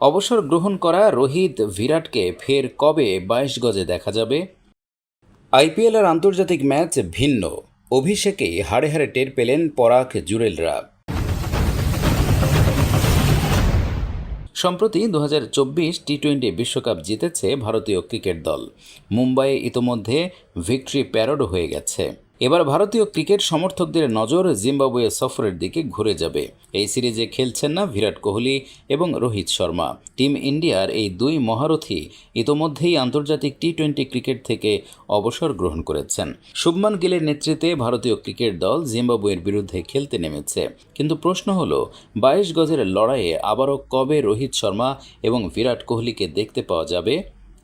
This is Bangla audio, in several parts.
অবসর গ্রহণ করা রোহিত বিরাটকে ফের কবে বাইশ গজে দেখা যাবে? আইপিএলের আন্তর্জাতিক ম্যাচ ভিন্ন। অভিষেকেই হাড়ে হাড়ে টের পেলেন পরাগ জুরেলরা। সম্প্রতি দু টি টোয়েন্টি বিশ্বকাপ জিতেছে ভারতীয় ক্রিকেট দল। মুম্বাইয়ে ইতোমধ্যে ভিক্টরি প্যারোড হয়ে গেছে। এবার ভারতীয় ক্রিকেট সমর্থকদের নজর জিম্বাবুয়ে সফরের দিকে ঘুরে যাবে। এই সিরিজে খেলছেন না বিরাট কোহলি এবং রোহিত শর্মা। টিম ইন্ডিয়ার এই দুই মহারথী ইতোমধ্যেই আন্তর্জাতিক টি টোয়েন্টি ক্রিকেট থেকে অবসর গ্রহণ করেছেন। শুভমান গিলের নেতৃত্বে ভারতীয় ক্রিকেট দল জিম্বাবুয়ের বিরুদ্ধে খেলতে নেমেছে। কিন্তু প্রশ্ন হলো, বাইশ গজের লড়াইয়ে আবারও কবে রোহিত শর্মা এবং বিরাট কোহলিকে দেখতে পাওয়া যাবে?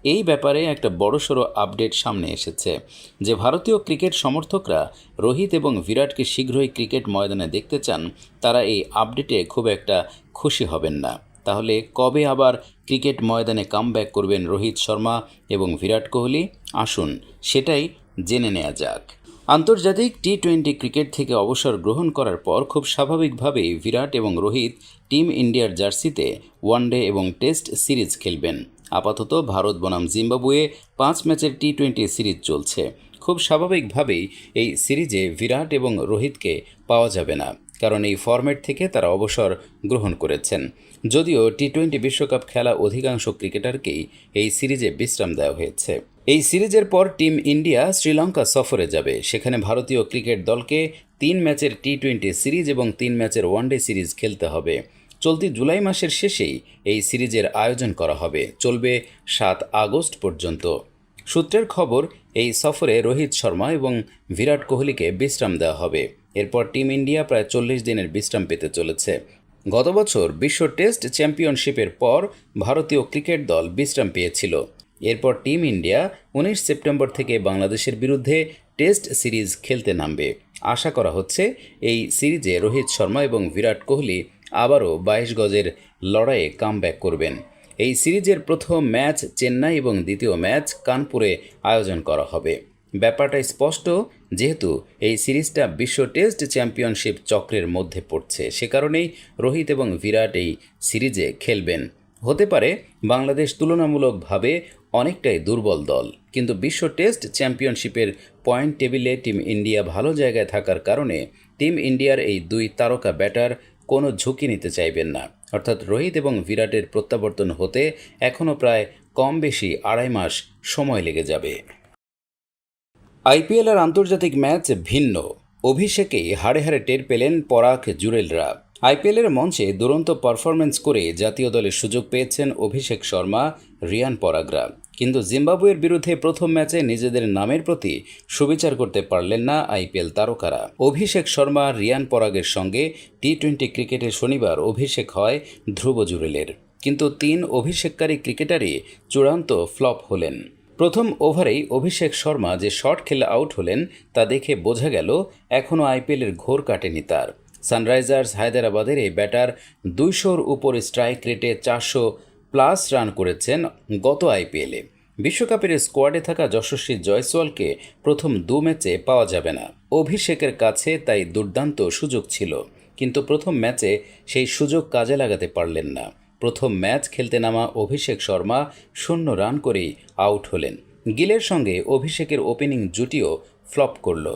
এই ব্যাপারে একটা বড়সড় আপডেট সামনে এসেছে যে ভারতীয় ক্রিকেট সমর্থকরা রোহিত এবং বিরাটকে শীঘ্রই ক্রিকেট ময়দানে দেখতে চান, তারা এই আপডেটে খুব একটা খুশি হবেন না। তাহলে কবে আবার ক্রিকেট ময়দানে কামব্যাক করবেন রোহিত শর্মা এবং বিরাট কোহলি? আসুন সেটাই জেনে নেওয়া যাক। আন্তর্জাতিক টি টোয়েন্টি ক্রিকেট থেকে অবসর গ্রহণ করার পর খুব স্বাভাবিকভাবেই বিরাট এবং রোহিত টিম ইন্ডিয়ার জার্সিতে ওয়ানডে এবং টেস্ট সিরিজ খেলবেন। আপাতত ভারত বনাম জিম্বাবুয়ে পাঁচ ম্যাচের টি টোয়েন্টি সিরিজ চলছে। খুব স্বাভাবিকভাবেই এই সিরিজে বিরাট এবং রোহিতকে পাওয়া যাবে না, কারণ এই ফরম্যাট থেকে তারা অবসর গ্রহণ করেছেন। যদিও টি টোয়েন্টি বিশ্বকাপ খেলা অধিকাংশ ক্রিকেটারকেই এই সিরিজে বিশ্রাম দেওয়া হয়েছে। এই সিরিজের পর টিম ইন্ডিয়া শ্রীলঙ্কা সফরে যাবে। সেখানে ভারতীয় ক্রিকেট দলকে তিন ম্যাচের টি টোয়েন্টি সিরিজ এবং তিন ম্যাচের ওয়ানডে সিরিজ খেলতে হবে। চলতি জুলাই মাসের শেষেই এই সিরিজের আয়োজন করা হবে। চলবে সাত আগস্ট পর্যন্ত। সূত্রের খবর, এই সফরে রোহিত শর্মা এবং বিরাট কোহলিকে বিশ্রাম দেওয়া হবে। এরপর টিম ইন্ডিয়া প্রায় চল্লিশ দিনের বিশ্রাম পেতে চলেছে। গত বছর বিশ্ব টেস্ট চ্যাম্পিয়নশিপের পর ভারতীয় ক্রিকেট দল বিশ্রাম পেয়েছিল। এরপর টিম ইন্ডিয়া উনিশ সেপ্টেম্বর থেকে বাংলাদেশের বিরুদ্ধে টেস্ট সিরিজ খেলতে নামবে। আশা করা হচ্ছে, এই সিরিজে রোহিত শর্মা এবং বিরাট কোহলি আবারও বাইশ গজের লড়াইয়ে কামব্যাক করবেন। এই সিরিজের প্রথম ম্যাচ চেন্নাই এবং দ্বিতীয় ম্যাচ কানপুরে আয়োজন করা হবে। ব্যাপারটা স্পষ্ট, যেহেতু এই সিরিজটা বিশ্ব টেস্ট চ্যাম্পিয়নশিপ চক্রের মধ্যে পড়ছে। সে কারণেই রোহিত এবং বিরাট এই সিরিজে খেলবেন। হতে পারে বাংলাদেশ তুলনামূলকভাবে অনেকটাই দুর্বল দল, কিন্তু বিশ্ব টেস্ট চ্যাম্পিয়নশিপের পয়েন্ট টেবিলে টিম ইন্ডিয়া ভালো জায়গায় থাকার কারণে টিম ইন্ডিয়ার এই দুই তারকা ব্যাটার কোনো ঝুঁকি নিতে চাইবেন না। অর্থাৎ রোহিত এবং বিরাটের প্রত্যাবর্তন হতে এখনও প্রায় কম বেশি আড়াই মাস সময় লেগে যাবে। আইপিএল আর আন্তর্জাতিক ম্যাচ ভিন্ন। অভিষেকেই হাড়ে হাড়ে টের পেলেন পরাগ জুরেলরা। আইপিএলের মঞ্চে দুরন্ত পারফরমেন্স করে জাতীয় দলের সুযোগ পেয়েছেন অভিষেক শর্মা, রিয়ান পরাগরা। কিন্তু জিম্বাবুয়ের বিরুদ্ধে প্রথম ম্যাচে নিজেদের নামের প্রতি সুবিচার করতে পারলেন না আইপিএল তারকারা। অভিষেক শর্মা, রিয়ান পরাগের সঙ্গে টি টোয়েন্টি ক্রিকেটে শনিবার অভিষেক হয় ধ্রুব জুরেলের। কিন্তু তিন অভিষেককারী ক্রিকেটারই চূড়ান্ত ফ্লপ হলেন। প্রথম ওভারেই অভিষেক শর্মা যে শট খেলে আউট হলেন তা দেখে বোঝা গেল এখনও আইপিএলের ঘোর কাটেনি তার। সানরাইজার্স হায়দ্রাবাদের এই ব্যাটার দুইশোর উপর স্ট্রাইক রেটে চারশো প্লাস রান করেছেন গত আইপিএলে। বিশ্বকাপের স্কোয়াডে থাকা যশস্বী জয়সওয়ালকে প্রথম দু ম্যাচে পাওয়া যাবে না। অভিষেকের কাছে তাই দুর্দান্ত সুযোগ ছিল, কিন্তু প্রথম ম্যাচে সেই সুযোগ কাজে লাগাতে পারলেন না। প্রথম ম্যাচ খেলতে নামা অভিষেক শর্মা শূন্য রান করেই আউট হলেন। গিলের সঙ্গে অভিষেকের ওপেনিং জুটিও ফ্লপ করল।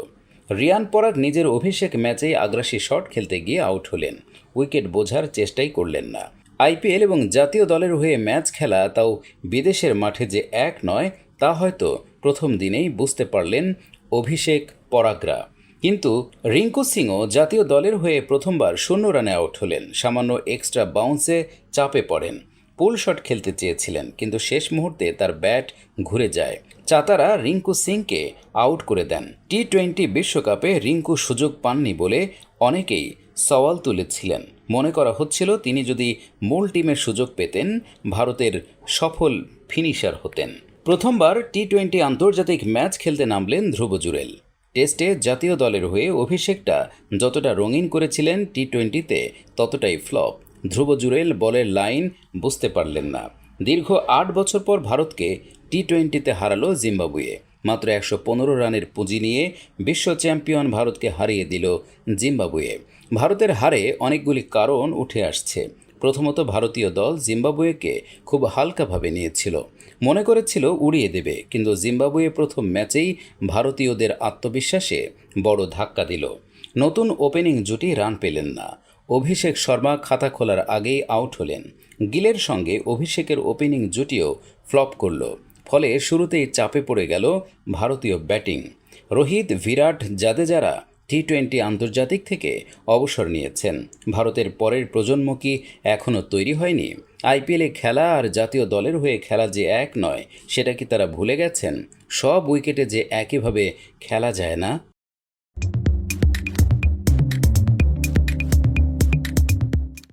রিয়ান পরাগ নিজের অভিষেক ম্যাচেই আগ্রাসী শট খেলতে গিয়ে আউট হলেন। উইকেট বোঝার চেষ্টাই করলেন না। আইপিএল এবং জাতীয় দলের হয়ে ম্যাচ খেলা তাও বিদেশের মাঠে যে এক নয়, তা হয়তো প্রথম দিনেই বুঝতে পারলেন অভিষেক পরাগরা। কিন্তু রিঙ্কু সিংও জাতীয় দলের হয়ে প্রথমবার শূন্য রানে আউট হলেন। সামান্য এক্সট্রা বাউন্সে চাপে পড়েন। পুল শট খেলতে চেয়েছিলেন, কিন্তু শেষ মুহূর্তে তার ব্যাট ঘুরে যায়। চাতারা রিঙ্কু সিংকে আউট করে দেন। টি টোয়েন্টি বিশ্বকাপে রিঙ্কু সুযোগ পাননি বলে অনেকেই সওয়াল তুলেছিলেন। মনে করা হচ্ছিল তিনি যদি মূল টিমের সুযোগ পেতেন, ভারতের সফল ফিনিশার হতেন। প্রথমবার টি টোয়েন্টি আন্তর্জাতিক ম্যাচ খেলতে নামলেন ধ্রুব জুরেল। টেস্টে জাতীয় দলের হয়ে অভিষেকটা যতটা রঙিন করেছিলেন টি টোয়েন্টিতে ততটাই ফ্লপ। ধ্রুব জুরেল বলের লাইন বুঝতে পারলেন না। দীর্ঘ আট বছর পর ভারতকে টি টোয়েন্টিতে হারালো জিম্বাবুয়ে। মাত্র একশো পনেরো রানের পুঁজি নিয়ে বিশ্ব চ্যাম্পিয়ন ভারতকে হারিয়ে দিল জিম্বাবুয়ে। ভারতের হারে অনেকগুলি কারণ উঠে আসছে। প্রথমত ভারতীয় দল জিম্বাবুয়েকে খুব হালকাভাবে নিয়েছিল। মনে করেছিল উড়িয়ে দেবে, কিন্তু জিম্বাবুয়ে প্রথম ম্যাচেই ভারতীয়দের আত্মবিশ্বাসে বড় ধাক্কা দিল। নতুন ওপেনিং জুটি রান পেলেন না। অভিষেক শর্মা খাতা খোলার আগেই আউট হলেন। গিলের সঙ্গে অভিষেকের ওপেনিং জুটিও ফ্লপ করল। ফলে শুরুতেই চাপে পড়ে গেল ভারতীয় ব্যাটিং। রোহিত, বিরাট, জাদেজারা টি টোয়েন্টি আন্তর্জাতিক থেকে অবসর নিয়েছেন। ভারতের পরের প্রজন্ম কি এখনও তৈরি হয়নি? আইপিএলে খেলা আর জাতীয় দলের হয়ে খেলা যে এক নয়, সেটা কি তারা ভুলে গেছেন? সব উইকেটে যে একইভাবে খেলা যায় না?